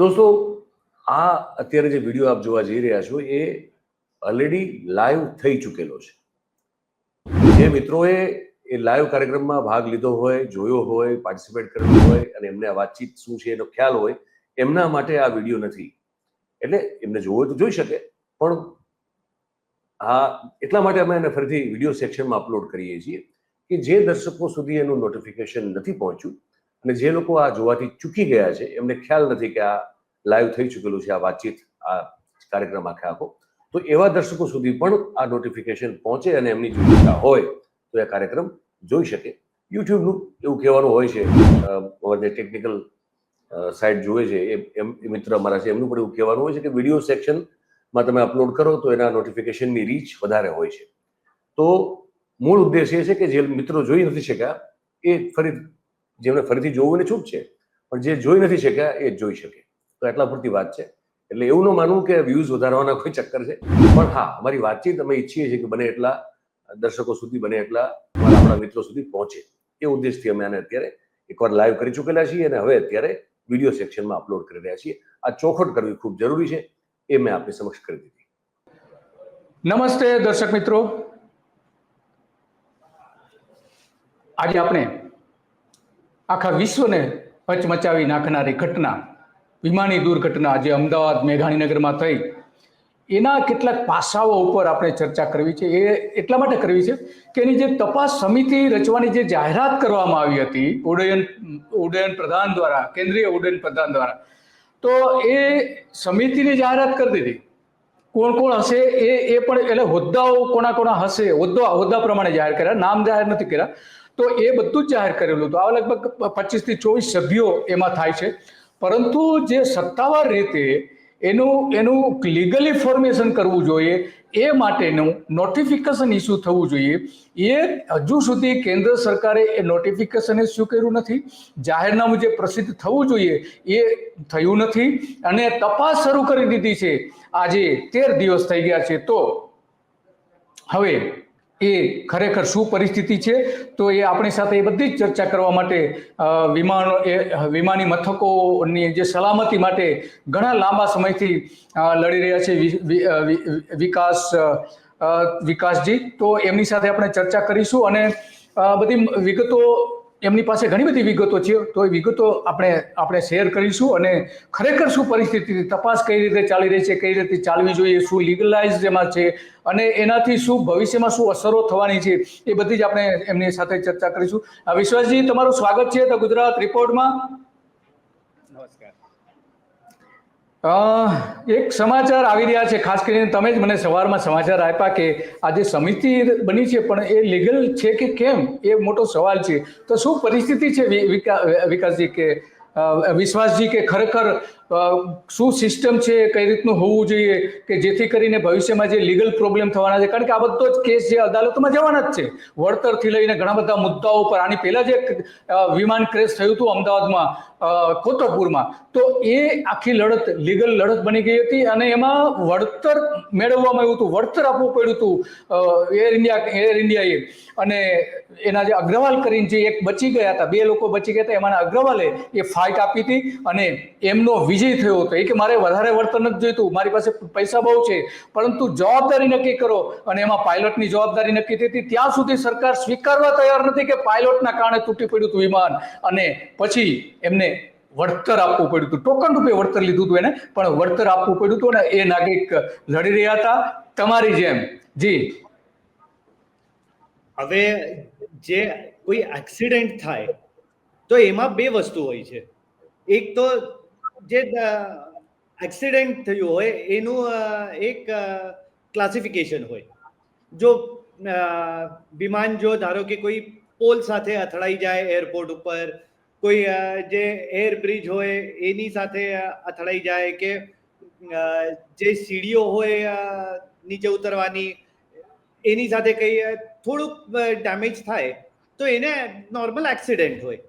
દોસ્તો, આ અત્યારે જે વીડિયો આપ જોવા જઈ રહ્યા છો, એ ઓલરેડી લાઈવ થઈ ચૂકેલો છે. જે મિત્રોએ એ લાઈવ કાર્યક્રમમાં ભાગ લીધો હોય, જોયો હોય પાર્ટિસિપેટ કર્યો હોય, અને એમને આ વાતચીત શું છે એનો ખ્યાલ હોય, એમના માટે આ વીડિયો નથી. એટલે એમને જોવો તો જોઈ શકે, પણ આ એટલા માટે અમે એને ફરીથી વીડિયો સેક્શનમાં અપલોડ કરીએ છીએ કે જે દર્શકો સુધી એનું નોટિફિકેશન નથી પહોંચ્યું અને જે લોકો આ જોવાથી ચૂકી ગયા છે, એમને ખ્યાલ નથી કે આ લાઈવ થઈ ચૂકેલું છે આ વાતચીત, આ કાર્યક્રમ આખે આખો. તો એવા દર્શકો સુધી પણ આ નોટિફિકેશન પહોંચે અને એમની જો ઈચ્છા હોય, તો એ કાર્યક્રમ જોઈ શકે. યુટ્યુબનું એવું કહેવાનું હોય છે જે ટેકનિકલ સાઇટ જોવે છે, એ, એમ મિત્ર અમારા છે, એમનું પણ એવું કહેવાનું હોય છે કે વીડિયો સેક્શનમાં તમે અપલોડ કરો તો એના નોટિફિકેશનની રીચ વધારે હોય છે. તો મૂળ ઉદ્દેશ એ છે કે જે મિત્રો જોઈ નથી શક્યા, એ ફરી જેમને ફરીથી જોવું એને છૂટ છે. પણ જે જોઈ નથી શક્યા એ જોઈ શકે. તો એટલા પૂરતી વાત છે. એટલે એવું ન માનવું કે વ્યૂઝ વધારવાના કોઈ ચક્કર છે. પણ હા, અમારી વાતચીત અમે ઈચ્છીએ છીએ કે બને એટલા દર્શકો સુધી બને એટલા આપણા મિત્રો સુધી પહોંચે. એ ઉદ્દેશથી અમે આને અત્યારે એકવાર લાઈવ કરી ચૂકેલા છીએ અને હવે અત્યારે વીડિયો સેક્શનમાં અપલોડ કરી રહ્યા છીએ. આ ચોખટ કરવી ખૂબ જરૂરી છે. એ મેં આપની સમક્ષ કરી દીધી. નમસ્તે દર્શક મિત્રો. આજે આપણે આખા વિશ્વને હચમચાવી નાખનારી ઘટના, વિમાની દુર્ઘટના જે અમદાવાદ મેઘાણીનગરમાં થઈ, એના કેટલાક પાસાઓ ઉપર આપણે ચર્ચા કરવી છે. એ એટલા માટે કરવી છે કે એની જે તપાસ સમિતિ રચવાની જે જાહેરાત કરવામાં આવી હતી, ઉડ્ડયન ઉડ્ડયન પ્રધાન દ્વારા, કેન્દ્રીય ઉડ્ડયન પ્રધાન દ્વારા, તો એ સમિતિની જાહેરાત કરી દીધી. કોણ કોણ હશે એ એ પણ એટલે હોદ્દાઓ કોના કોના હશે, હોદ્દા હોદ્દા પ્રમાણે જાહેર કર્યા, નામ જાહેર નથી કર્યા. તો એ બધું જ જાહેર કરેલું હતું. આ લગભગ પચીસથી ચોવીસ સભ્યો એમાં થાય છે. પરંતુ જે સત્તાવાર રીતે એનું એનું લીગલી ફોર્મેશન કરવું જોઈએ, એ માટેનું નોટિફિકેશન ઇસ્યુ થવું જોઈએ, એ હજુ સુધી કેન્દ્ર સરકારે એ નોટિફિકેશન ઇસ્યુ કર્યું નથી. જાહેરનામું જે પ્રસિદ્ધ થવું જોઈએ, એ થયું નથી. અને તપાસ શરૂ કરી દીધી છે. આજે તેર દિવસ થઈ ગયા છે. તો હવે એ ખરેખર શું પરિસ્થિતિ છે? તો એ આપણી સાથે એ બધી જ ચર્ચા કરવા માટે વિમાન એ, વિમાની મથકોની જે સલામતી માટે ઘણા લાંબા સમયથી લડી રહ્યા છે વિકાસ વિકાસજી. તો એમની સાથે આપણે ચર્ચા કરીશું અને બધી વિગતો એમની પાસે ઘણી બધી વિગતો છે. તો એ વિગતો આપણે આપણે શેર કરીશું અને ખરેખર શું પરિસ્થિતિ, તપાસ કઈ રીતે ચાલી રહી છે, કઈ રીતે ચાલવી જોઈએ, શું લીગલાઇઝ એમાં છે અને એનાથી શું ભવિષ્યમાં શું અસરો થવાની છે, એ બધી જ આપણે એમની સાથે ચર્ચા કરીશું. વિશ્વાસજી, તમારું સ્વાગત છે ધ ગુજરાત રિપોર્ટમાં. એક સમાચાર આવી રહ્યા છે. ખાસ કરીને તમે જ મને સવારમાં સમાચાર આપ્યા કે આજે સમિતિ બની છે, પણ એ લીગલ છે કે કેમ? એ મોટો સવાલ છે. તો શું પરિસ્થિતિ છે વિકાસજી કે વિશ્વાસજી કે ખરેખર શું સિસ્ટમ છે, કઈ રીતનું હોવું જોઈએ, કે જેથી કરીને ભવિષ્યમાં જે લીગલ પ્રોબ્લેમ થવાના છે, કારણ કે આ બધો જ કેસ જે અદાલતમાં જવાના જ છે. વળતરથી લઈને ઘણા બધા મુદ્દાઓ પર, આની પહેલા જે વિમાન ક્રેશ થયું હતું અમદાવાદમાં કોતરપુરમાં તો એ આખી લડત લીગલ લડત બની ગઈ હતી અને એમાં વળતર મેળવવામાં આવ્યું હતું, વળતર આપવું પડ્યું હતું એર ઇન્ડિયા એર ઇન્ડિયાએ અને એના જે અગ્રવાલ કરીને જે એક બચી ગયા હતા, બે લોકો બચી ગયા હતા, એમાંના અગ્રવાલે એ ફાઇટ આપી હતી અને એમનો વિજય થયો હતો. એ કે મારે વધારે વળતર નથી જોઈતું, મારી પાસે પૈસા બહુ છે, પરંતુ જવાબદારી નક્કી કરો. અને એમાં પાયલોટની જવાબદારી નક્કી થઈ હતી. ત્યાં સુધી સરકાર સ્વીકારવા તૈયાર નથી કે પાયલોટના કારણે તૂટી પડ્યું હતું વિમાન. અને પછી એમને વળતર આપવું પડ્યું હતું. ટોકન રૂપે વળતર લીધું હતું એને, પણ વળતર આપવું પડ્યું હતું અને એ નાગરિક લડી રહ્યા હતા. તમારી જેમ. જી. હવે જે કોઈ એક્સિડન્ટ થાય, તો એમાં બે વસ્તુ હોય છે. એક તો જે એક્સિડન્ટ થયું હોય, એનું એક ક્લાસિફિકેશન હોય. જો વિમાન જો ધારો કે કોઈ પોલ સાથે અથડાઈ જાય એરપોર્ટ ઉપર, કોઈ જે એર બ્રિજ હોય, એની સાથે અથડાઈ જાય કે જે સીડીઓ હોય નીચે ઉતરવાની, એની સાથે કંઈ થોડુંક ડેમેજ થાય, તો એને નોર્મલ એક્સિડન્ટ હોય.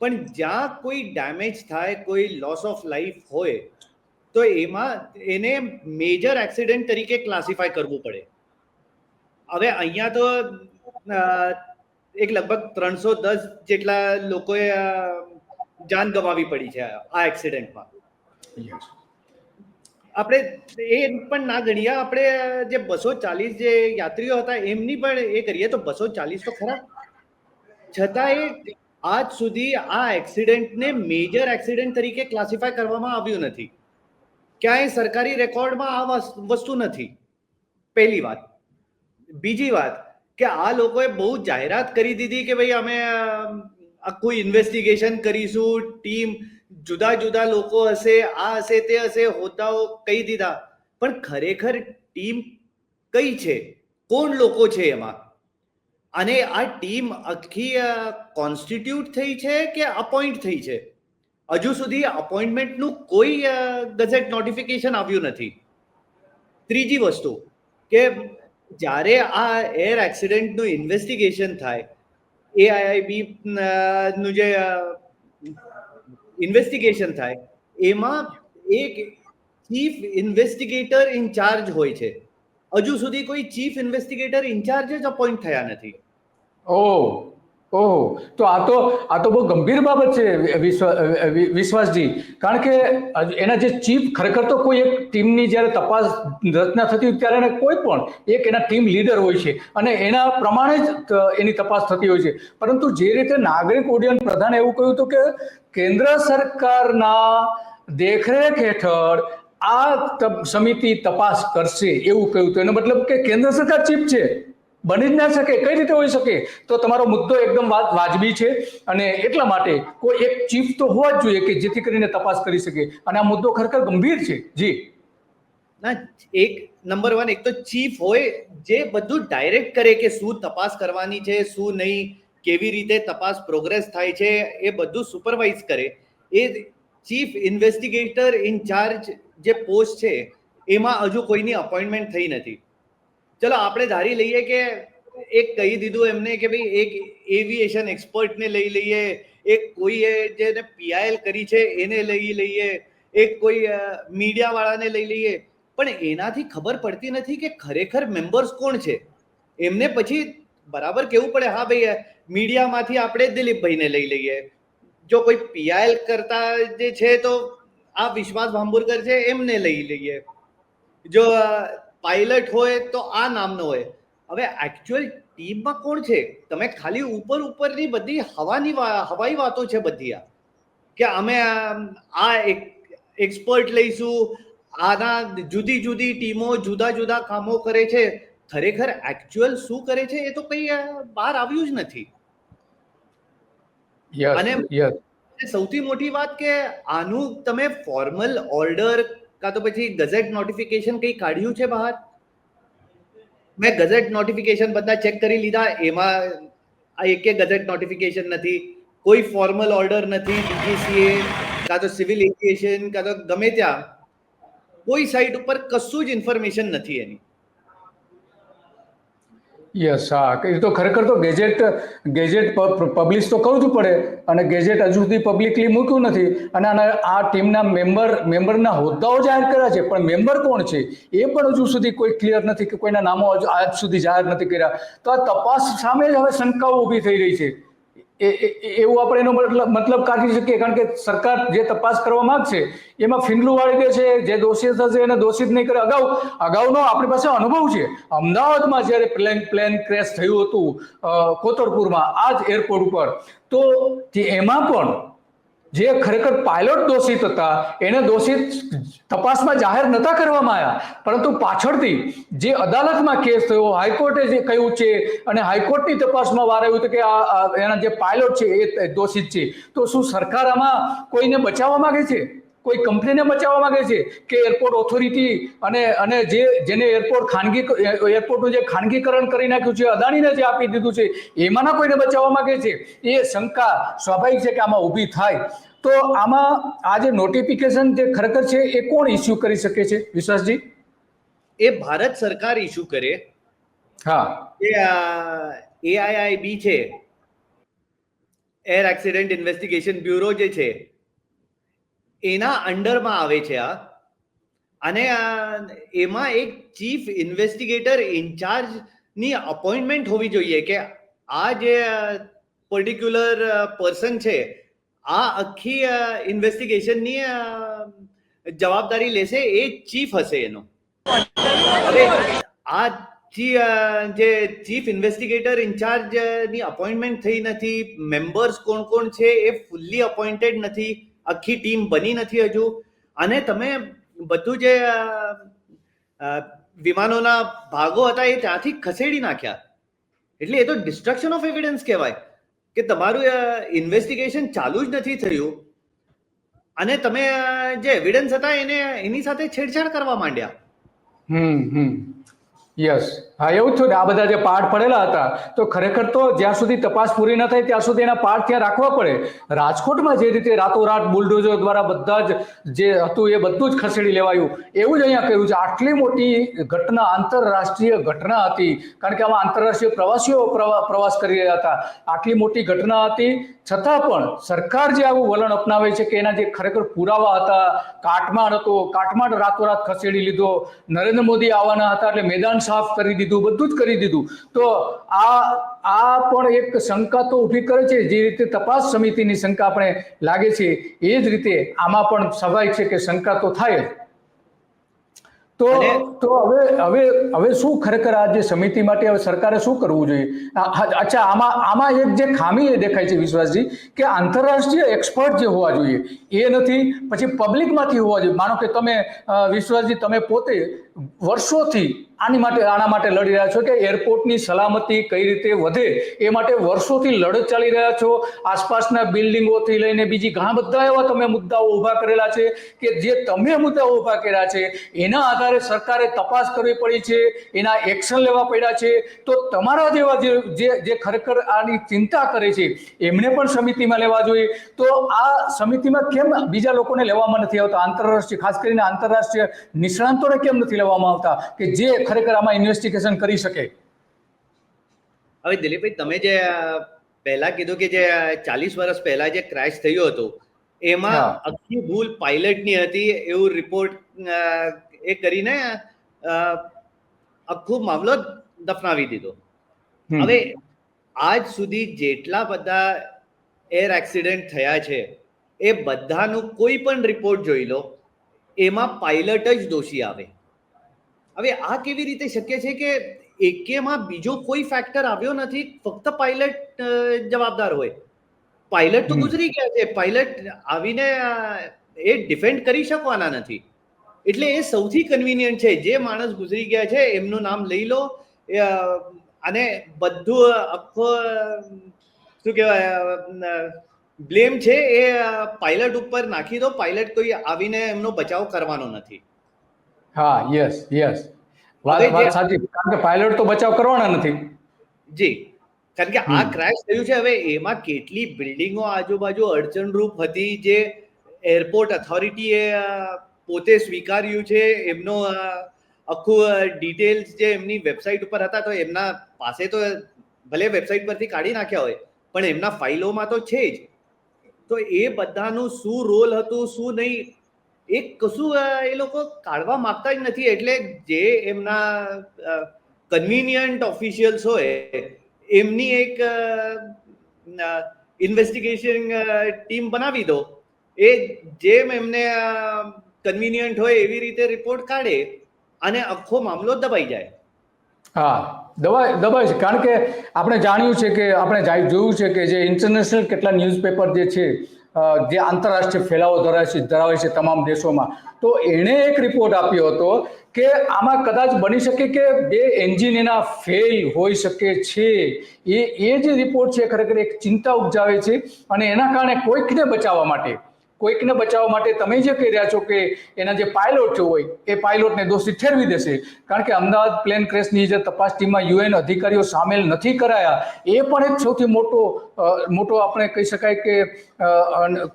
પણ જ્યાં કોઈ ડેમેજ થાય કોઈ લોસ ઓફ લાઈફ હોય તો એમાં એને મેજર એક્સિડન્ટ તરીકે ક્લાસિફાય કરવું પડે. હવે અહીંયા તો એક લગભગ ત્રણસો દસ જેટલા લોકોએ જાન ગમાવી પડી છે આ એક્સિડન્ટમાં આપણે એ પણ ના ગણીએ. આપણે જે બસો ચાલીસ જે યાત્રીઓ હતા એમની પણ એ કરીએ તો બસો ચાલીસ તો ખરા. છતાં એ આજ સુધી આ એક્સિડન્ટને મેજર એક્સિડન્ટ તરીકે ક્લાસિફાય કરવામાં આવ્યું નથી. ક્યાંય સરકારી રેકોર્ડમાં આ વસ- વસ્તુ નથી. પહેલી વાત. બીજી વાત કે આ લોકોએ બહુ જાહેરાત કરી દીધી કે ભાઈ અમે આખું ઇન્વેસ્ટિગેશન કરીશું ટીમ જુદા જુદા લોકો હશે, આ હશે, તે હશે હોદ્દાઓ કહી દીધા. પણ ખરેખર ટીમ કઈ છે? કોણ લોકો છે એમાં? અને આ ટીમ આખી કોન્સ્ટિટ્યુટ થઈ છે કે અપોઇન્ટ થઈ છે? હજુ સુધી અપોઇન્ટમેન્ટનું કોઈ ગઝેટ નોટિફિકેશન આવ્યું નથી. ત્રીજી વસ્તુ કે જ્યારે આ એર એક્સિડન્ટનું ઇન્વેસ્ટિગેશન થાય એઆઈઆઈબી નું જે ઇન્વેસ્ટિગેશન થાય, એમાં એક ચીફ ઇન્વેસ્ટિગેટર ઇન્ચાર્જ હોય છે. હજુ સુધી કોઈ ચીફ ઇન્વેસ્ટિગેટર ઇન્ચાર્જ જ અપોઇન્ટ થયા નથી. ઓહ ઓહ. તો આ તો આ તો બહુ ગંભીર બાબત છે વિશ્વાસજી. કારણ કે એના જે ચીફ ખરેખર તો કોઈ એક ટીમની જ્યારે તપાસ રચના થતી હોય ત્યારે એને કોઈ પણ એક એના ટીમ લીડર હોય છે. અને એના પ્રમાણે જ એની તપાસ થતી હોય છે. પરંતુ જે રીતે નાગરિક ઉડ્ડયન પ્રધાને એવું કહ્યું હતું કે કેન્દ્ર સરકારના દેખરેખ હેઠળ આ સમિતિ તપાસ કરશે એવું કહ્યું હતું. એનો મતલબ કે કેન્દ્ર સરકાર ચીફ છે. બની જ ના શકે, કઈ રીતે હોઈ શકે? તો તમારો મુદ્દો એકદમ વાજબી છે અને એટલા માટે કોઈ એક ચીફ તો હોવા જ જોઈએ કે જેથી કરીને તપાસ કરી શકે. અને આ મુદ્દો ખરેખર ગંભીર છે. જી. ના, એક નંબર વન, એક તો ચીફ હોય જે બધું ડાયરેક્ટ કરે કે શું તપાસ કરવાની છે, શું નહીં, કેવી રીતે તપાસ પ્રોગ્રેસ થાય છે, એ બધું સુપરવાઇઝ કરે. એ ચીફ ઇન્વેસ્ટિગેટર ઇન્ચાર્જ જે પોસ્ટ છે, એમાં હજુ કોઈની અપોઇન્ટમેન્ટ થઈ નથી. ચલો, આપણે ધારી લઈએ કે એક કહી દીધું એમને કે ભાઈ, એક એવિએશન એક્સપર્ટને લઈ લઈએ, એક કોઈએ જેને પીઆઈએલ કરી છે એને લઈ લઈએ, એક કોઈ મીડિયાવાળાને લઈ લઈએ. પણ એનાથી ખબર પડતી નથી કે ખરેખર મેમ્બર્સ કોણ છે. એમને પછી બરાબર કેવું પડે? હા, ભાઈ મીડિયામાંથી આપણે દિલીપભાઈને લઈ લઈએ. જો કોઈ પીઆઈએલ કરતા જે છે તો આ વિશ્વાસ ભાંબુરકર છે એમને લઈ લઈએ. જો પાયલટ હોય તો આ નામનો હોય. હવે એકચ્યુઅલ ટીમમાં કોણ છે? તમે ખાલી ઉપર ઉપરની બધી હવાની હવાઈ વાતો છે બધી આ. કે અમે આ એક એક્સપર્ટ લઈશું આના જુદી જુદી ટીમો જુદા જુદા કામો કરે છે. ખરેખર એકચ્યુઅલ શું કરે છે એ તો કઈ બહાર આવ્યું જ નથી. યસ અને સૌથી મોટી વાત કે આનું તમે ફોર્મલ ઓર્ડર કાં તો પછી ગઝેટ નોટિફિકેશન કંઈ કાઢ્યું છે બહાર? મેં ગઝેટ નોટિફિકેશન બધા ચેક કરી લીધા. એમાં આ એકે ગઝેટ નોટિફિકેશન નથી, કોઈ ફોર્મલ ઓર્ડર નથી ડીજીસીએ કાં તો સિવિલ એવિએશન કાં તો ગમે ત્યાં, કોઈ સાઇટ ઉપર કશું જ ઇન્ફોર્મેશન નથી એની. યસ, હા. એ તો ખરેખર તો ગેજેટ ગેજેટ પબ્લિશ તો કરવું જ પડે. અને ગેજેટ હજુ સુધી પબ્લિકલી મૂક્યું નથી. અને આના, આ ટીમના મેમ્બર, મેમ્બરના હોદ્દાઓ જાહેર કર્યા છે. પણ મેમ્બર કોણ છે? એ પણ હજુ સુધી કોઈ ક્લિયર નથી કે કોઈના નામો હજુ આજ સુધી જાહેર નથી કર્યા. તો આ તપાસ સામે જ હવે શંકાઓ ઊભી થઈ રહી છે. એવું આપણે એનો મતલબ કાઢી શકીએ. કારણ કે સરકાર જે તપાસ કરવા માંગશે, એમાં ફિંગલું વાળી દે છે, જે દોષિત થશે એને દોષિત નહીં કરે. અગાઉ, અગાઉનો આપણી પાસે અનુભવ છે. અમદાવાદમાં જ્યારે પ્લેન પ્લેન ક્રેશ થયું હતું કોતરપુરમાં આ જ એરપોર્ટ ઉપર, તો એમાં પણ જે ખરેખર પાયલોટ દોષિત હતા, એને દોષિત તપાસમાં જાહેર નતા કરવામાં આવ્યા. પરંતુ પાછળથી જે અદાલતમાં કેસ થયો, હાઈકોર્ટે જે કહ્યું છે અને હાઈકોર્ટની તપાસમાં વાર આવ્યું કે આ એના જે પાયલોટ છે એ દોષિત છે. તો શું સરકાર આમાં કોઈને બચાવવા માંગે છે? કોઈ કંપનીને બચાવવા માંગે છે કે એરપોર્ટ ઓથોરિટી અને અને જે જેને એરપોર્ટ ખાનગી એરપોર્ટનું જે ખાનગીકરણ કરી નાખ્યું છે અદાણીને જે આપી દીધું છે એમાંના કોઈને બચાવવા માંગે છે? એ શંકા સ્વાભાવિક છે કે આમાં ઊભી થાય. તો આમાં આ જે નોટિફિકેશન જે ખરેખર છે એ કોણ ઇસ્યુ કરી શકે છે વિશ્વાસજી? એ ભારત સરકાર ઇસ્યુ કરે. હા. એ એઆઈઆઈબી છે. એર એક્સિડન્ટ ઇન્વેસ્ટિગેશન બ્યુરો જે છે એના અંડરમાં આવે છે આ. અને એમાં એક ચીફ ઇન્વેસ્ટિગેટર ઇન્ચાર્જની અપોઇન્ટમેન્ટ હોવી જોઈએ કે આ જે પર્ટિક્યુલર પર્સન છે, આ આખી ઇન્વેસ્ટિગેશનની જવાબદારી લેશે, એ ચીફ હશે એનો. આ જે ચીફ ઇન્વેસ્ટિગેટર ઇન્ચાર્જની અપોઇન્ટમેન્ટ થઈ નથી, મેમ્બર્સ કોણ કોણ છે, એ ફૂલ્લી અપોઇન્ટેડ નથી. આખી ટીમ બની નથી હજુ. અને તમે બધું જે વિમાનોના ભાગો હતા એ ત્યાંથી ખસેડી નાખ્યા. એટલે એ તો ડિસ્ટ્રક્શન ઓફ એવિડન્સ કહેવાય. કે તમારું ઇન્વેસ્ટિગેશન ચાલુ જ નથી થયું. અને તમે જે એવિડન્સ હતા એને, એની સાથે છેડછાડ કરવા માંડ્યા. હમ હમ. યસ હા, એવું જ ને. આ બધા જે પાઠ પડેલા હતા, તો ખરેખર તો જ્યાં સુધી તપાસ પૂરી ન થાય, ત્યાં સુધી એના પાઠ ત્યાં રાખવા પડે. રાજકોટમાં જે રીતે રાતોરાત બુલડોઝર દ્વારા બધા જ જે હતું, એ બધું જ ખસેડી લેવાયું. એવું જ અહીંયા કહ્યું છે. આટલી મોટી ઘટના, આંતરરાષ્ટ્રીય ઘટના હતી. કારણ કે આમાં આંતરરાષ્ટ્રીય પ્રવાસીઓ પ્રવા- પ્રવાસ કરી રહ્યા હતા. આટલી મોટી ઘટના હતી. છતાં પણ સરકાર જે આવું વલણ અપનાવે છે કે એના જે ખરેખર પુરાવા હતા, કાટમાળ હતો, કાટમાળ રાતોરાત ખસેડી લીધો. નરેન્દ્ર મોદી આવવાના હતા એટલે મેદાન સાફ કરી દીધું બધું જ કરી દીધું. તો આ આ પણ એક શંકા તો ઊભી કરે છે જે રીતે તપાસ સમિતિની શંકા આપણે લાગે છે એ જ રીતે આમાં પણ સ્વાભાવિક છે કે શંકા તો થાય તો તો હવે હવે હવે શું ખરેખર આ જે સમિતિ માટે હવે સરકારે શું કરવું જોઈએ? અચ્છા આમાં આમાં એક જે ખામી એ દેખાય છે વિશ્વાસજી કે આંતરરાષ્ટ્રીય એક્સપર્ટ જે હોવા જોઈએ એ નથી પછી પબ્લિકમાંથી હોવા જોઈએ. માનો કે તમે વિશ્વાસજી તમે પોતે વર્ષોથી આની માટે, આના માટે લડી રહ્યા છો કે એરપોર્ટની સલામતી કઈ રીતે વધે એ માટે વર્ષોથી લડત ચાલી રહ્યા છો. આસપાસના બિલ્ડિંગોથી લઈને બીજી ઘણા બધા એવા તમે મુદ્દાઓ ઊભા કરેલા છે કે જે તમે મુદ્દાઓ ઊભા કર્યા છે, એના આધારે સરકારે તપાસ કરવી પડી છે, એના એક્શન લેવા પડ્યા છે. તો તમારા જેવા જે જે ખરેખર આની ચિંતા કરે છે, એમને પણ સમિતિમાં લેવા જોઈએ. તો આ સમિતિમાં કેમ બીજા લોકોને લેવામાં નથી આવતા? આંતરરાષ્ટ્રીય, ખાસ કરીને આંતરરાષ્ટ્રીય નિષ્ણાંતોને કેમ નથી લેવામાં આવતા? કે જે ખરેખર આમાં ઇન્વેસ્ટિગેશન કરી શકે. હવે દિલીપભાઈ તમે જે પહેલા કીધું કે જે ચાલીસ વર્ષ પહેલા જે ક્રેશ થયું હતું એમાં અખી આખી ભૂલ પાયલટની હતી એવું રિપોર્ટ એ કરીને આખો મામલો દફનાવી દીધો. હવે આજ સુધી જેટલા બધા એર એક્સિડન્ટ થયા છે એ બધાનું કોઈ પણ રિપોર્ટ જોઈ લો એમાં પાયલટ જ દોષી આવે. હવે આ કેવી રીતે શક્ય છે કે એકેમાં બીજો કોઈ ફેક્ટર આવ્યો નથી? ફક્ત પાયલટ જવાબદાર હોય. પાયલટ તો ગુજરી ગયા છે. પાયલટ આવીને એ ડિફેન્ડ કરી શકવાના નથી. એટલે એ સૌથી કન્વિનિયન્ટ છે. જે માણસ ગુજરી ગયા છે એમનું નામ લઈ લો. અને બધું આખો શું કહેવાય બ્લેમ છે એ પાયલટ ઉપર નાખી દો. પાયલટ કોઈ આવીને એમનો બચાવ કરવાનો નથી. હા યસ યસ વાત વાત સાચી. કારણ કે પાયલોટ તો બચાવ કરવાના નથી. જી. કારણ કે આ. ક્રેશ થયું છે હવે એમાં કેટલી બિલ્ડિંગો આજુબાજુ અડચણરૂપ હતી જે એરપોર્ટ ઓથોરિટીએ અ, પોતે સ્વીકાર્યું છે એમનો આખું ડિટેલ્સ જે એમની વેબસાઇટ ઉપર હતા તો એમના પાસે તો ભલે વેબસાઇટ પરથી કાઢી નાખ્યા હોય પણ એમના ફાઇલોમાં તો છે જ. તો એ બધાનું શું રોલ હતું શું નહીં એ કશું એ લોકો કાઢવા માંગતા જ નથી. એટલે જે એમના કન્વિનિયન્ટ ઓફિશિયલ્સ હોય, એમની એક ઇન્વેસ્ટિગેશન ટીમ બનાવી દો. એ જેમ એમને કન્વિનિયન્ટ હોય એવી રીતે રિપોર્ટ કાઢે અને આખો મામલો દબાઈ જાય. હા, દબાય દબાય છે. કારણ કે આપણે જાણ્યું છે કે, આપણે જોયું છે કે જે ઇન્ટરનેશનલ કેટલા ન્યૂઝપેપર જે છે જે આંતરરાષ્ટ્રીય ફેલાવો ધરાવે છે ધરાવે છે તમામ દેશોમાં. તો એણે એક રિપોર્ટ આપ્યો હતો કે આમાં કદાચ બની શકે કે બે એન્જિન એના ફેલ હોઈ શકે છે. એ એ જે રિપોર્ટ છે ખરેખર એક ચિંતા ઉપજાવે છે અને એના કારણે કોઈકને બચાવવા માટે. કોઈકને બચાવવા માટે તમે જે કહી રહ્યા છો કે એના જે પાયલોટ હોય, એ પાયલોટને દોષી ઠેરવી દેશે. કારણ કે અમદાવાદ પ્લેન ક્રેશની જે તપાસ ટીમમાં યુએન અધિકારીઓ સામેલ નથી કરાયા, એ પણ એક સૌથી મોટો મોટો આપણે કહી શકાય કે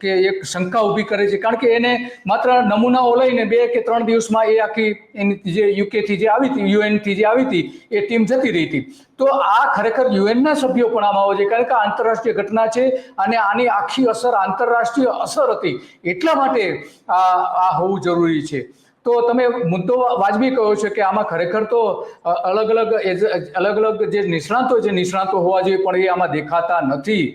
કે એક શંકા ઊભી કરે છે. કારણ કે એને માત્ર નમૂનાઓ લઈને બે કે ત્રણ દિવસમાં એ આખી એની જે યુકેથી જે આવી હતી, યુએનથી જે આવી હતી, એ ટીમ જતી રહી હતી. તો આ ખરેખર યુએનના સભ્યો પણ આમાં આવે છે. કારણ કે આંતરરાષ્ટ્રીય ઘટના છે અને આની આખી અસર, આંતરરાષ્ટ્રીય અસર હતી. એટલા માટે આ આ હોવું જરૂરી છે. તો તમે મુદ્દો વાજબી કહ્યો છે કે આમાં ખરેખર તો અલગ અલગ અલગ અલગ જે નિષ્ણાંતો જે નિષ્ણાતો હોવા જોઈએ, પણ એ આમાં દેખાતા નથી.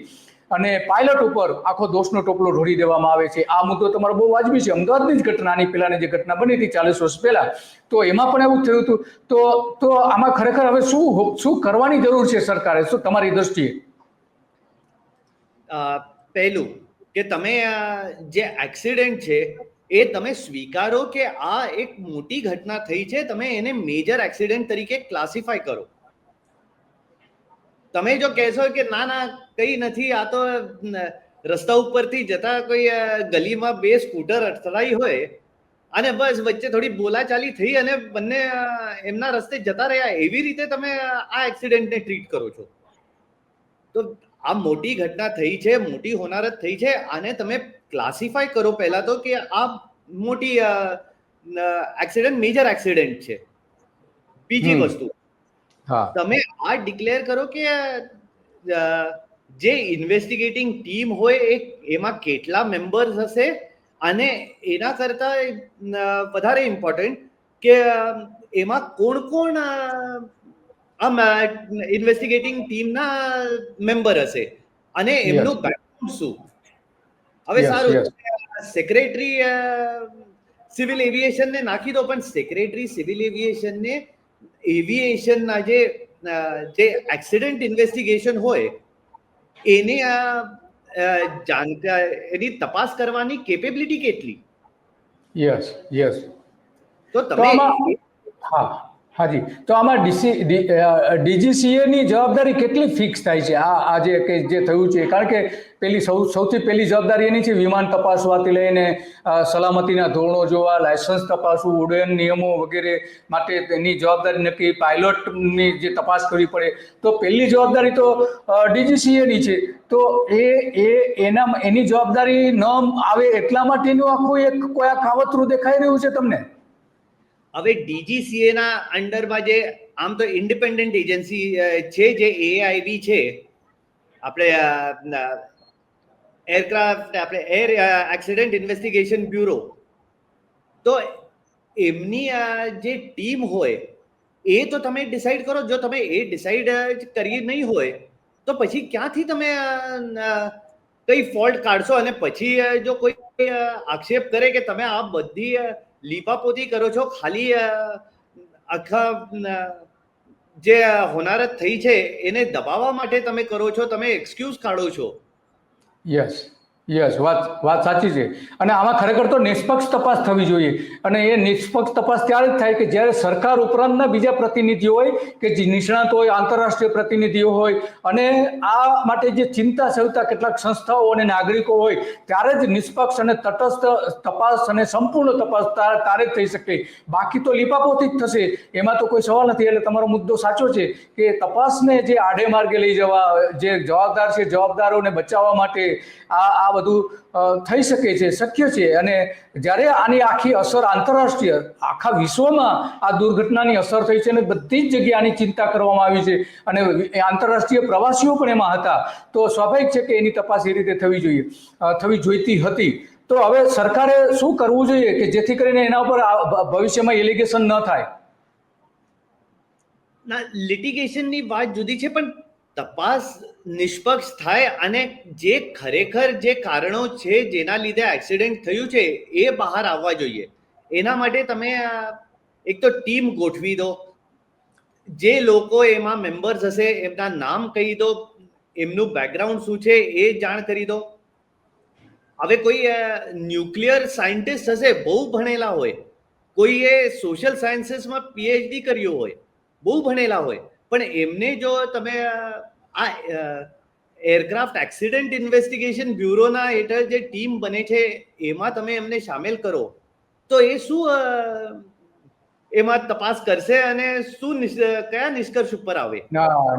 અને પાયલટ ઉપર આખો દોષનો ટોપલો ઢોળી દેવામાં આવે છે. આ મુદ્દો તમારો બહુ વાજબી છે. અમદાવાદની જ ઘટનાની પહેલાની જે ઘટના બની હતી ચાલીસ વર્ષ પહેલા. તો એમાં પણ એવું થયું હતું. તો તો આમાં ખરેખર હવે શું શું કરવાની જરૂર છે સરકારે? શું તમારી દ્રષ્ટિએ? પહેલું કે તમે જે એક્સિડન્ટ છે, એ તમે સ્વીકારો કે આ એક મોટી ઘટના થઈ છે, તમે એને મેજર એક્સિડન્ટ તરીકે ક્લાસિફાય કરો. તમે જો કહેશો કે ના ના કઈ નથી આ તો રસ્તા ઉપરથી જતા કોઈ ગલીમાં બે સ્કૂટર અથડાઈ હોય અને બસ વચ્ચે થોડી બોલાચાલી થઈ અને બંને એમના રસ્તે જતા રહ્યા. એવી રીતે તમે આ એક્સિડન્ટને ટ્રીટ કરો છો? તો આ મોટી ઘટના થઈ છે મોટી હોનારત થઈ છે આને તમે ક્લાસિફાય કરો પહેલા તો કે આ મોટી એક્સિડન્ટ મેજર એક્સિડન્ટ છે. બીજી વસ્તુ. તમે આ ડિક્લેર કરો કે જે ઇન્વેસ્ટિગેટિંગ ટીમ હોય એ એમાં કેટલા મેમ્બર્સ હશે અને એના કરતા વધારે ઇમ્પોર્ટન્ટ કે એમાં કોણ કોણ આમ ઇન્વેસ્ટિગેટિંગ ટીમના મેમ્બર હશે અને એમનું બેકગ્રાઉન્ડ શું? હવે સારું સેક્રેટરી સિવિલ એવિએશનને નાખી દો પણ સેક્રેટરી સિવિલ એવિએશનને એવિએશનના જે જે એક્સિડન્ટ ઇન્વેસ્ટિગેશન હોય એની આ જાણકાર એની તપાસ કરવાની કેપેબિલિટી કેટલી? યસ યસ તો તમે હા. હાજી. તો આમાં ડીસી ડીજીસીએ ની જવાબદારી કેટલી ફિક્સ થાય છે? આ આજે કે જે થયું છે, કારણ કે પેલી સૌ સૌથી પહેલી જવાબદારી એની છે વિમાન તપાસવાથી લઈને સલામતીના ધોરણો જોવા, લાયસન્સ તપાસવું, ઉડ્ડયન નિયમો વગેરે માટે તેની જવાબદારી નક્કી, પાયલોટની જે તપાસ કરવી પડે. તો પહેલી જવાબદારી તો ડીજીસીએની છે. તો એ એ એના એની જવાબદારી ન આવે એટલા માટેનું આખું એક કોઈ આ કાવતરું દેખાઈ રહ્યું છે તમને? હવે ડીજીસીએ ના અંડરમાં જે આમ તો ઇન્ડિપેન્ડન્ટ એજન્સી છે જે એઆઈબી છે, આપણે એરક્રાફ્ટ આપણે એર એક્સિડન્ટ ઇન્વેસ્ટિગેશન બ્યુરો તો એમની જે ટીમ હોય, એ તો તમે ડિસાઈડ કરો, જો તમે એ ડિસાઈડ કરી નહીં હોય, તો પછી ક્યાંથી તમે કઈ ફોલ્ટ કાઢશો? અને પછી જો કોઈ આક્ષેપ કરે કે તમે આ બધી લીપાપોતી કરો છો, ખાલી આખા જે હોનારત થઈ છે, એને દબાવવા માટે તમે કરો છો, તમે એક્સક્યુઝ કાઢો છો. યસ યસ વાત વાત સાચી છે. અને આમાં ખરેખર તો નિષ્પક્ષ તપાસ થવી જોઈએ. અને એ નિષ્પક્ષ તપાસ ત્યારે જ થાય કે જ્યારે સરકાર ઉપરાંતના બીજા પ્રતિનિધિઓ હોય કે જે નિષ્ણાત હોય, આંતરરાષ્ટ્રીય પ્રતિનિધિઓ હોય, અને આ માટે જે ચિંતા સેવતા કેટલાક સંસ્થાઓ અને નાગરિકો હોય, ત્યારે જ નિષ્પક્ષ અને તટસ્થ તપાસ અને સંપૂર્ણ તપાસ તારે જ થઈ શકે. બાકી તો લીપાપોતી જ થશે. એમાં તો કોઈ સવાલ નથી. એટલે તમારો મુદ્દો સાચો છે કે તપાસને જે આડે માર્ગે લઈ જવા, જે જવાબદાર છે, જવાબદારોને બચાવવા માટે આ આ બધું થઈ શકે છે, શક્ય છે. અને જ્યારે આની આખી અસર આંતરરાષ્ટ્રીય, આખા વિશ્વમાં આ દુર્ઘટનાની અસર થઈ છે અને બધી જ જગ્યાએ આની ચિંતા કરવામાં આવી છે અને આંતરરાષ્ટ્રીય પ્રવાસીઓ પણ એમાં હતા, તો સ્વાભાવિક છે કે એની તપાસ એ રીતે થવી જોઈએ થવી જોઈતી હતી. તો હવે સરકારે શું કરવું જોઈએ કે જેથી કરીને એના ઉપર ભવિષ્યમાં એલિગેશન ન થાય? ના, લિટિગેશનની વાત જુદી છે, પણ તપાસ નિષ્પક્ષ થાય અને જે ખરેખર જે કારણો છે જેના લીધે એક્સિડન્ટ થયું છે એ બહાર આવવા જોઈએ. એના માટે તમે એક તો ટીમ ગોઠવી દો. જે લોકો એમાં મેમ્બર્સ હશે, એમના નામ કહી દો, એમનું બેકગ્રાઉન્ડ શું છે એ જાણ કરી દો. હવે કોઈ ન્યુક્લિયર સાયન્ટિસ્ટ હશે, બહુ ભણેલા હોય કોઈએ સોશિયલ સાયન્સીસમાં પીએચડી કર્યું હોય, બહુ ભણેલા હોય પણ એમને જો તમે, આ એરક્રાફ્ટ એક્સિડન્ટ ઇન્વેસ્ટિગેશન બ્યુરોના હેઠળ જે ટીમ બને છે, એમાં તમે એમને સામેલ કરો, તો એ શું એમાં તપાસ કરશે અને શું કયા નિષ્કર્ષ ઉપર આવે?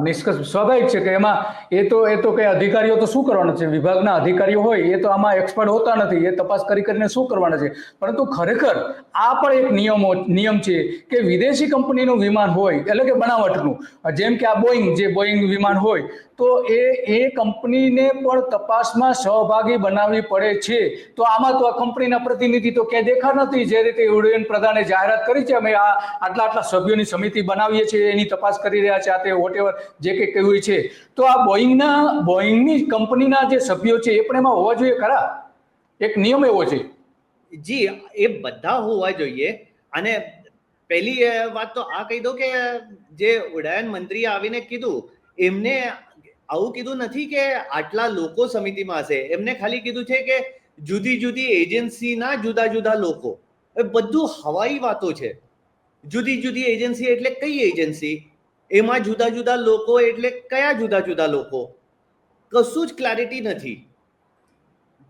નિષ્કર્ષ સ્વાભાવિક છે કે એમાં એ તો એ તો કઈ અધિકારીઓ તો શું કરવાના છે? વિભાગના અધિકારીઓ હોય, એ તો આમાં એક્સપર્ટ હોતા નથી. એ તપાસ કરી કરીને શું કરવાના છે? પરંતુ ખરેખર આ પણ એક નિયમો, નિયમ છે કે વિદેશી કંપનીનું વિમાન હોય, એટલે કે બનાવટનું, જેમ કે આ બોઈંગ જે બોઈંગ વિમાન હોય તો એ એ કંપનીને પણ તપાસમાં સહભાગી બનાવવી પડે છે. તો આમાં તો આ કંપનીના પ્રતિનિધિ તો ક્યાંય દેખા નથી. જે રીતે યુડિયન પ્રધાને જાહેરાત કરી છે, અમે આ આટલા આટલા સભ્યોની સમિતિ બનાવીએ છીએ, એની તપાસ કરી રહ્યા છે, આ તે વોટેવર જે કંઈ કહ્યું છે. તો આ બોઈંગના બોઈંગની કંપનીના જે સભ્યો છે, એ પણ એમાં હોવા જોઈએ ખરા? એક નિયમ એવો છે. જી, એ બધા હોવા જોઈએ. અને પહેલી વાત તો આ કહી દો કે જે ઉડ્ડયન મંત્રીએ આવીને કીધું, એમને આવું કીધું નથી કે આટલા લોકો સમિતિમાં હશે. એમને ખાલી કીધું છે કે જુદી જુદી એજન્સીના જુદા જુદા લોકો. એ બધું હવાઈ વાતો છે. જુદી જુદી એજન્સી એટલે કઈ એજન્સી? એમાં જુદા જુદા લોકો એટલે કયા જુદા જુદા લોકો? કશું જ ક્લેરિટી નથી.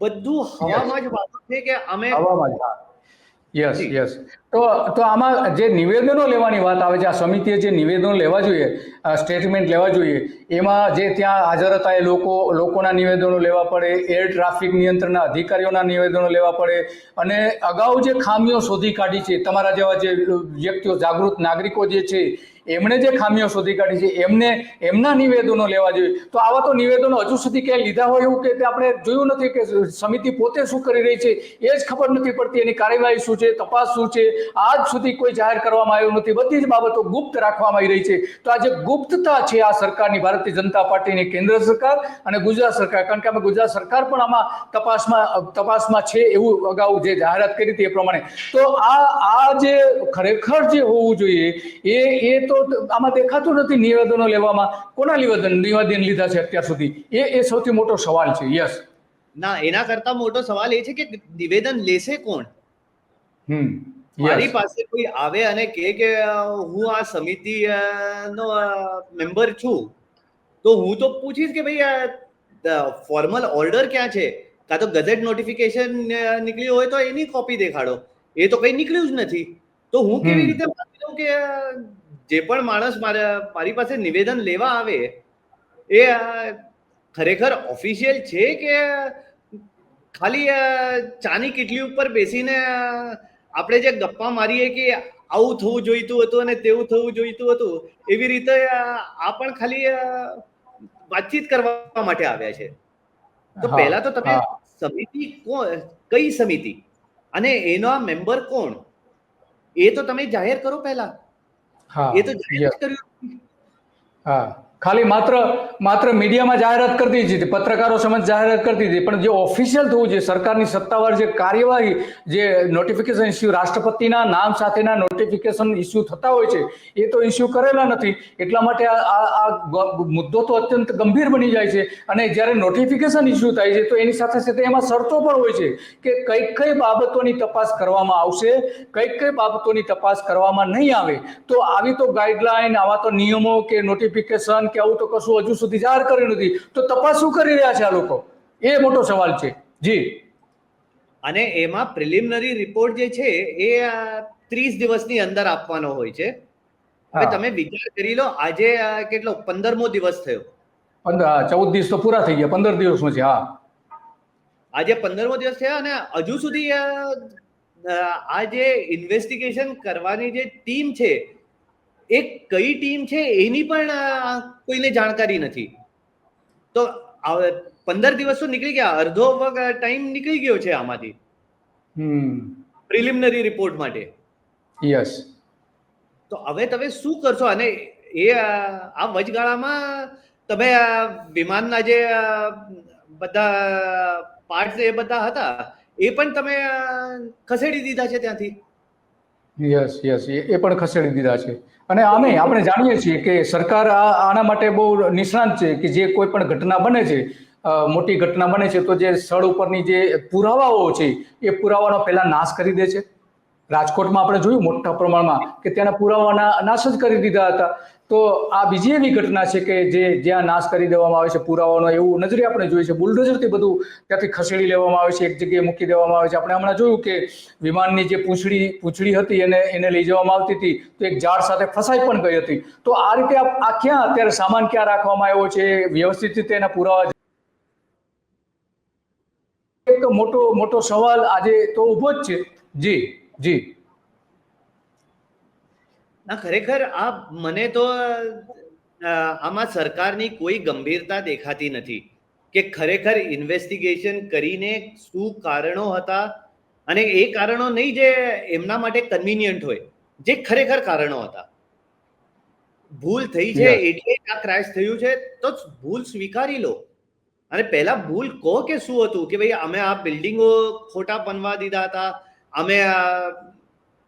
બધું હવામાં જ વાતો છે કે અમે યસ યસ તો તો આમાં જે નિવેદનો લેવાની વાત આવે છે આ સમિતિએ જે નિવેદનો લેવા જોઈએ સ્ટેટમેન્ટ લેવા જોઈએ એમાં જે ત્યાં હાજર હતા એ લોકો લોકોના નિવેદનો લેવા પડે એર ટ્રાફિક નિયંત્રણના અધિકારીઓના નિવેદનો લેવા પડે અને અગાઉ જે ખામીઓ શોધી કાઢી છે તમારા જેવા જે વ્યક્તિઓ જાગૃત નાગરિકો જે છે એમણે જે ખામીઓ શોધી કાઢી છે, એમને એમના નિવેદનો લેવા જોઈએ. તો આવા તો નિવેદનો હજુ સુધી ક્યાંય લીધા હોય એવું કે આપણે જોયું નથી કે સમિતિ પોતે શું કરી રહી છે, એ જ ખબર નથી પડતી. એની કાર્યવાહી શું છે, તપાસ શું છે, આજ સુધી કોઈ જાહેર કરવામાં આવ્યું નથી. બધી જ બાબતો ગુપ્ત રાખવામાં આવી રહી છે. તો આ જે ગુપ્તતા છે આ સરકારની, ભારતીય જનતા પાર્ટીની, કેન્દ્ર સરકાર અને ગુજરાત સરકાર, કારણ કે અમે ગુજરાત સરકાર પણ આમાં તપાસમાં તપાસમાં છે એવું અગાઉ જે જાહેરાત કરી હતી એ પ્રમાણે. તો આ આ જે ખરેખર જે હોવું જોઈએ, એ એ તો આમાં દેખાતું નથી નિવેદનો લેવામાં. કોના નિવેદન? નિવેદન લીધા છે અત્યાર સુધી. એ એ સૌથી મોટો સવાલ છે. યસ ના એના કરતા મોટો સવાલ એ છે કે નિવેદન લેશે કોણ? હમ. મારી પાસે કોઈ આવે અને કહે કે હું આ સમિતિ નો મેમ્બર છું તો હું તો પૂછીશ કે ભાઈ આ ફોર્મલ ઓર્ડર ક્યાં છે? કાં તો ગઝેટ નોટિફિકેશન નીકળ્યું હોય તો એની કોપી દેખાડો. એ તો કઈ નીકળ્યું જ નથી. તો હું કેવી. રીતે માની લઉં કે જે પણ માણસ મારા મારી પાસે નિવેદન લેવા આવે એ ખરેખર ઓફિશિયલ છે કે ખાલી ચાની કીટલી ઉપર બેસીને આપણે જે ગપ્પા મારીએ કે આવું થવું જોઈતું હતું અને તેવું થવું જોઈતું હતું એવી રીતે આ પણ ખાલી વાતચીત કરવા માટે આવ્યા છે. તો પહેલા તો તમે સમિતિ કોણ કઈ સમિતિ? અને એનો મેમ્બર કોણ? એ તો તમે જાહેર કરો પહેલા. એ તો જાહેર કર્યું. હા. ખાલી માત્ર માત્ર મીડિયામાં જાહેરાત કરતી હતી, પત્રકારો સમજ જાહેરાત કરતી હતી, પણ જે ઓફિશિયલ થવું છે સરકારની સત્તાવાર જે કાર્યવાહી, જે નોટિફિકેશન ઇસ્યુ રાષ્ટ્રપતિના નામ સાથેના નોટિફિકેશન ઇસ્યુ થતા હોય છે, એ તો ઇસ્યુ કરેલા નથી. એટલા માટે આ- આ મુદ્દો તો અત્યંત ગંભીર બની જાય છે. અને જ્યારે નોટિફિકેશન ઇસ્યુ થાય છે, તો એની સાથે સાથે એમાં શરતો પણ હોય છે કે કઈ કઈ બાબતોની તપાસ કરવામાં આવશે, કઈ કઈ બાબતોની તપાસ કરવામાં નહીં આવે. તો આવી તો ગાઈડલાઈન આવા તો નિયમો કે નોટિફિકેશન કે આવું તો કશું હજુ સુધી જાહેર કર્યું નથી. તો તપાસ શું કરી રહ્યા છે આ લોકો? એ મોટો સવાલ છે. જી. અને એમાં પ્રિલિમિનરી રિપોર્ટ જે છે એ ત્રીસ દિવસની અંદર આપવાનો હોય છે. હવે તમે વિચાર કરી લો આજે કેટલો? પંદરમો દિવસ થયો. પંદર ચૌદ દિવસ તો પૂરા થઈ ગયા. પંદર દિવસનો છે હા. આજે પંદરમો દિવસ થયો અને હજુ સુધી આ જે ઇન્વેસ્ટિગેશન કરવાની જે ટીમ છે એ કઈ ટીમ છે? એની પણ કોઈને જાણકારી નથી. તો પંદર દિવસ તો નીકળી ગયા અડધો ટાઈમ નીકળી ગયો છે આમાંથી. પ્રિલિમિનરી રિપોર્ટ માટે. યસ. તો હવે તમે શું કરશો? અને એ આ વચગાળામાં તમે વિમાનના જે બધા પાર્ટ એ બધા હતા એ પણ તમે ખસેડી દીધા છે ત્યાંથી? Yes yes. એ પણ ખસેડી દીધા છે. અને આમે આપણે જાણીએ છીએ કે સરકાર આના માટે બહુ નિષ્ણાંત છે કે જે કોઈ પણ ઘટના બને છે મોટી ઘટના બને છે, તો જે સ્થળ ઉપરની જે પુરાવાઓ છે, એ પુરાવાનો પહેલા નાશ કરી દે છે? રાજકોટમાં આપણે જોયું મોટા પ્રમાણમાં કે તેના પુરાવાના નાશ જ કરી દીધા હતા. તો આ બીજી એવી ઘટના છે કે જે જ્યાં નાશ કરી દેવામાં આવે છે, પુરાવાનો એવું નજરે આપણે જોઈએ છે. બુલડોઝરથી બધું ત્યાંથી ખસેડી લેવામાં આવે છે, એક જગ્યાએ મૂકી દેવામાં આવે છે. આપણે હમણાં જોયું કે વિમાનની જે પૂંછડી પૂંછડી હતી એને એને લઈ જવામાં આવતી હતી, તો એક ઝાડ સાથે ફસાઈ પણ ગઈ હતી. તો આ રીતે આ ક્યાં અત્યારે સામાન ક્યાં રાખવામાં આવ્યો છે? વ્યવસ્થિત રીતે એના પુરાવા એક મોટો મોટો સવાલ આજે તો ઊભો જ છે. જી. જી. ના ખરેખર આ મને તો આમાં સરકારની કોઈ ગંભીરતા દેખાતી નથી કે ખરેખર ઇન્વેસ્ટિગેશન કરીને શું કારણો હતા અને એ કારણો નહીં જે એમના માટે કન્વિનિયન્ટ હોય જે ખરેખર કારણો હતા. ભૂલ થઈ છે એટલે આ ક્રેશ થયું છે તો ભૂલ સ્વીકારી લો. અને પહેલા ભૂલ કહો કે શું હતું? કે ભાઈ અમે આ બિલ્ડિંગો ખોટા બનવા દીધા હતા અમે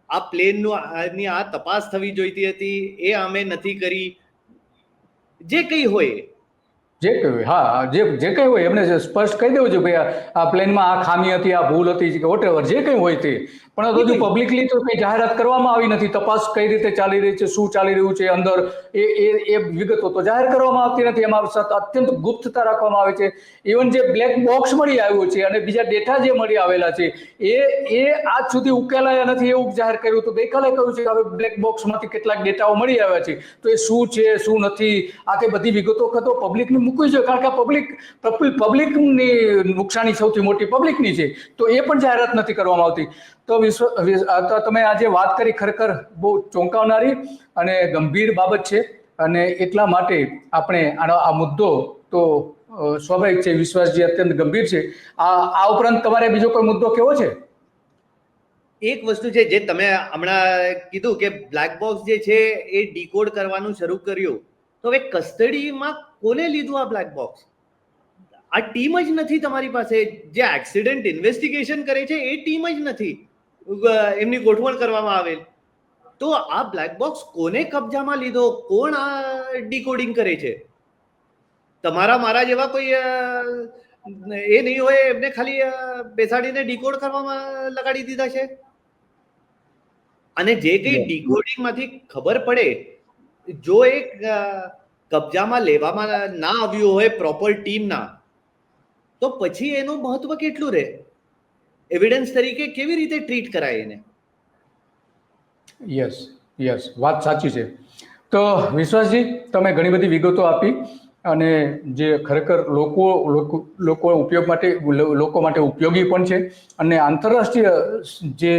આ પ્લેનનું આની આ તપાસ થવી જોઈતી હતી. એ અમે નથી કરી. જે કંઈ હોય જે કંઈ હોય, હા જે જે કંઈ હોય, એમને સ્પષ્ટ કહી દેવું જોઈએ ભાઈ, આ- પ્લેનમાં આ ખામી હતી, આ ભૂલ હતી, કે વોટેવર જે કંઈ હોય તે. પણ હજુ પબ્લિકલી તો કંઈ જાહેરાત કરવામાં આવી નથી. તપાસ કઈ રીતે ચાલી રહી છે, શું ચાલી રહ્યું છે, અંદર એ એ એ વિગતો તો જાહેર કરવામાં આવતી નથી. એમાં અત્યંત ગુપ્તતા રાખવામાં આવે છે. ઇવન જે બ્લેક બોક્સ મળી આવ્યું છે અને બીજા ડેટા જે મળી આવેલા છે, એ એ આજ સુધી ઉકેલાયા નથી એવું જાહેર કર્યું. તો ગઈકાલે કહ્યું છે કે હવે બ્લેક બોક્સમાંથી કેટલાક ડેટાઓ મળી આવ્યા છે. તો એ શું છે, શું નથી? આ તે બધી વિગતો તો પબ્લિકને મૂકવી જોઈએ કારણ કે આ પબ્લિક પબ્લિકની નુકસાની સૌથી મોટી પબ્લિકની છે. તો એ પણ જાહેરાત નથી કરવામાં આવતી. તો વિશ્વ તમે આજે વાત કરી ખરેખર બહુ ચોંકાવનારી અને ગંભીર બાબત છે. અને એટલા માટે આપણે આનો, આ મુદ્દો તો સ્વાભાવિક છે. વિશ્વાસજી અત્યંત ગંભીર છે. આ આ ઉપરાંત તમારે બીજો કોઈ મુદ્દો કેવો છે? એક વસ્તુ છે જે તમે હમણાં કીધું કે બ્લેક બોક્સ જે છે એ ડીકોડ કરવાનું શરૂ કર્યું. તો હવે કસ્ટડીમાં કોને લીધું આ બ્લેક બોક્સ આ ટીમ જ નથી તમારી પાસે. જે એક્સિડન્ટ ઇન્વેસ્ટિગેશન કરે છે એ ટીમ જ નથી. એમની ગોઠવણ કરવામાં આવેલ. તો આ બ્લેક બોક્સ કોને કબજામાં લીધો? કોણ આ ડીકોડિંગ કરે છે? તમારા મારા જેવા કોઈ એ નહીં હોય એમને ખાલી બેસાડીને ડીકોડ કરવામાં લગાડી દીધા છે? અને જે કંઈ ડીકોડિંગમાંથી ખબર પડે જો એક કબજામાં લેવામાં ના આવ્યું હોય પ્રોપર ટીમના, તો પછી એનું મહત્વ કેટલું રહે? એવિડન્સ તરીકે કેવી રીતે ટ્રીટ કરાય એને? યસ યસ વાત સાચી છે. તો વિશ્વાસજી, તમે ઘણી બધી વિગતો આપી અને જે ખરેખર લોકો લોકો ઉપયોગ માટે લોકો માટે ઉપયોગી પણ છે. અને આંતરરાષ્ટ્રીય જે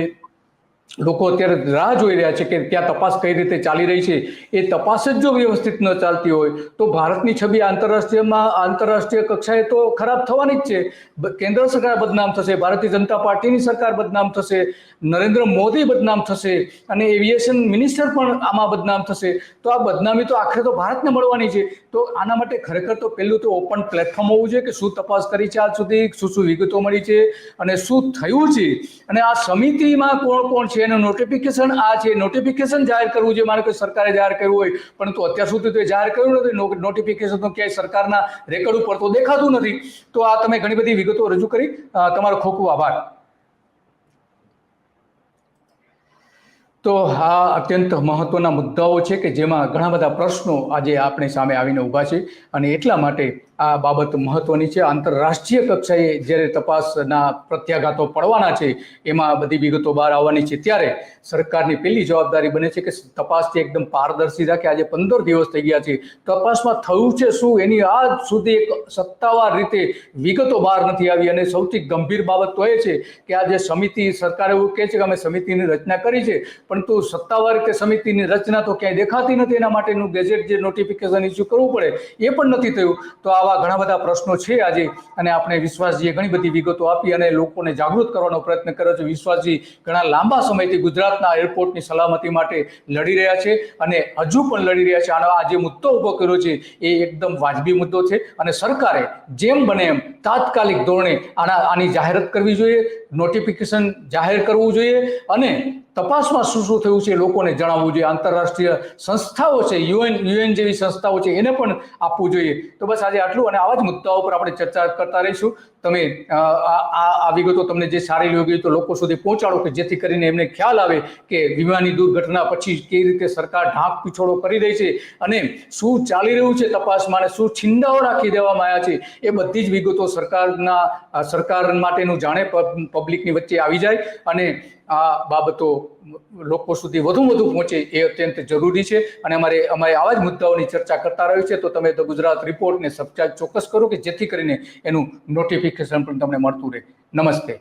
લોકો અત્યારે રાહ જોઈ રહ્યા છે કે ત્યાં તપાસ કઈ રીતે ચાલી રહી છે. એ તપાસ જ જો વ્યવસ્થિત ન ચાલતી હોય, તો ભારતની છબી આંતરરાષ્ટ્રીયમાં, આંતરરાષ્ટ્રીય કક્ષાએ તો ખરાબ થવાની જ છે. કેન્દ્ર સરકાર બદનામ થશે, ભારતીય જનતા પાર્ટીની સરકાર બદનામ થશે, નરેન્દ્ર મોદી બદનામ થશે, અને એવિએશન મિનિસ્ટર પણ આમાં બદનામ થશે. તો આ બદનામી તો આખરે તો ભારતને મળવાની છે. તો આના માટે ખરેખર તો પહેલું તો ઓપન પ્લેટફોર્મ હોવું જોઈએ કે શું તપાસ કરી છે આજ સુધી, શું શું વિગતો મળી છે, અને શું થયું છે? અને આ સમિતિમાં કોણ કોણ છે? એનું નોટિફિકેશન આ છે નોટિફિકેશન જાહેર કરવું જોઈએ માનો કે સરકારે જાહેર કર્યું હોય, પરંતુ અત્યાર સુધી તો જાહેર કર્યું નથી. નોટિફિકેશન તો ક્યાંય સરકારના રેકર્ડ ઉપર તો દેખાતું નથી. તો આ તમે ઘણી બધી વિગતો રજૂ કરી. તમારો ખૂબ ખૂબ આભાર. તો આ અત્યંત મહત્વના મુદ્દાઓ છે કે જેમાં ઘણા બધા પ્રશ્નો આજે આપણી સામે આવીને ઊભા છે. અને એટલા માટે આ બાબત મહત્વની છે. આંતરરાષ્ટ્રીય કક્ષાએ જ્યારે તપાસના પ્રત્યાઘાતો પડવાના છે, એમાં બધી વિગતો બહાર આવવાની છે. ત્યારે સરકારની પહેલી જવાબદારી બને છે કે તપાસથી એકદમ પારદર્શી રાખે. આજે પંદર દિવસ થઈ ગયા છે. તપાસમાં થયું છે શું? એની આજ સુધી એક સત્તાવાર રીતે વિગતો બહાર નથી આવી. અને સૌથી ગંભીર બાબત તો એ છે કે આ જે સમિતિ, સરકાર એવું કહે છે કે અમે સમિતિની રચના કરી છે. પરંતુ સત્તાવાર રીતે સમિતિની રચના તો ક્યાંય દેખાતી નથી. એના માટેનું ગેજેટ જે નોટિફિકેશન ઇસ્યુ કરવું પડે, એ પણ નથી થયું. તો આવા ઘણા બધા પ્રશ્નો છે આજે, અને આપણે વિશ્વાસજીએ ઘણી બધી વિગતો આપી અને લોકોને જાગૃત કરવાનો પ્રયત્ન કર્યો છે. વિશ્વાસજી ઘણા લાંબા સમયથી ગુજરાતના એરપોર્ટની સલામતી માટે લડી રહ્યા છે અને હજુ પણ લડી રહ્યા છે. આનો આ જે મુદ્દો ઊભો કર્યો છે એ એકદમ વાજબી મુદ્દો છે અને સરકારે જેમ બને એમ તાત્કાલિક ધોરણે આના, આની જાહેરાત કરવી જોઈએ નોટિફિકેશન જાહેર કરવું જોઈએ અને તપાસમાં શું શું થયું છે એ લોકોને જણાવવું જોઈએ. આંતરરાષ્ટ્રીય સંસ્થાઓ છે, યુએન યુએન જેવી સંસ્થાઓ છે, એને પણ આપવું જોઈએ. તો બસ આજે આટલું અને આવા જ મુદ્દાઓ પર આપણે ચર્ચા કરતા રહીશું. તમે આ વિગતો તમને જે સારી લાગી તો લોકો સુધી પહોંચાડો કે જેથી કરીને એમને ખ્યાલ આવે કે વિમાની દુર્ઘટના પછી કેવી રીતે સરકાર ઢાંક પીછોડો કરી રહી છે અને શું ચાલી રહ્યું છે તપાસમાં અને શું છિંદાઓ રાખી દેવામાં આવ્યા છે, એ બધી જ વિગતો સરકારના સરકાર માટેનું જાણે પબ્લિકની વચ્ચે આવી જાય અને આ બાબતો લોકો સુધી વધુ વધુ પહોંચે એ અત્યંત જરૂરી છે. અને અમારે અમારે આવા જ મુદ્દાઓની ચર્ચા કરતા રહ્યું છે, તો તમે તો ગુજરાત રિપોર્ટને સબસ્ક્રાઈબ ચોક્કસ કરો કે જેથી કરીને એનું નોટિફિકેશન પણ તમને મળતું રહે. નમસ્તે.